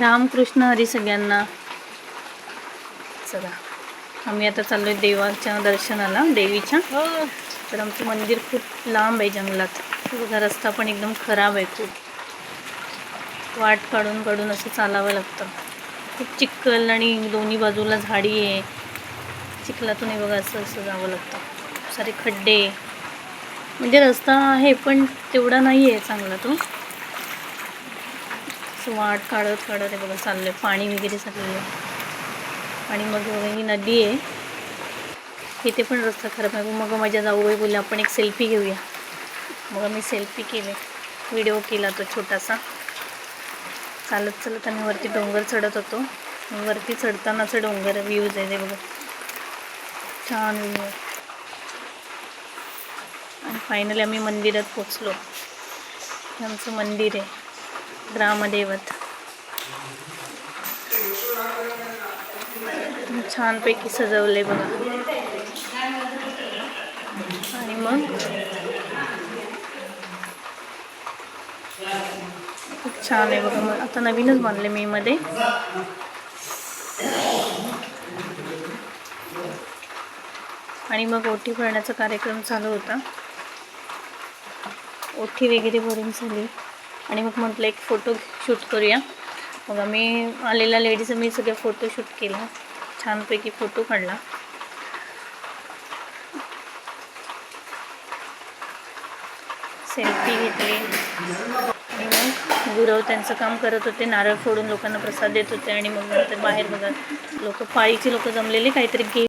रामकृष्ण हरी सगळ्यांना. चला. आम्ही आता चाललोय देवाच्या दर्शनाला देवीच्या. तर आमचं मंदिर खूप लांब आहे जंगलात. बघा रस्ता पण एकदम खराब आहे खूप. वाट काढून काढून असं चालावं लागतं. खूप चिखल आणि दोन्ही बाजूला झाडी आहे. चिखलातून हे बघा असं असं जावं लागतं. खूप सारे खड्डे. म्हणजे रस्ता आहे पण तेवढा नाही आहे चांगला तो. असं वाट काढत काढत हे बघा चाललं आहे पाणी वगैरे चाललेलं आहे आणि मग ही नदी आहे. इथे पण रस्ता खराब आहे. मग माझ्या जाऊबाई बोलल्या आपण एक सेल्फी घेऊया. मग मी सेल्फी केले. व्हिडिओ केला तो छोटासा. चालत चालत आम्ही वरती डोंगर चढत होतो. वरती चढतानाचा डोंगर व्ह्यूज आहे ते बघा. छान व्ह्यू आहे. आणि फायनली आम्ही मंदिरात पोचलो आमचं मंदिर आहे. ग्रामदेवत. छानपैकी सजवले बघा. आणि मग? खूप छान आहे बघा. मग आता नवीनच बांधले मी मध्ये. आणि मग ओटी भरण्याचा कार्यक्रम चालू होता. ओठी वगैरे भरून झाली. आणि मग म्हटलं एक फोटो शूट करूया. मग आम्ही आलेल्या लेडीज मी सगळे फोटो शूट केला. छानपैकी फोटो काढला. सेल्फी घेतली. आणि मग गुरव त्यांचं काम करत होते. नारळ फोडून लोकांना प्रसाद देत होते. आणि मग नंतर बाहेर बघा लोक पाळीची लोक जमलेली काहीतरी घे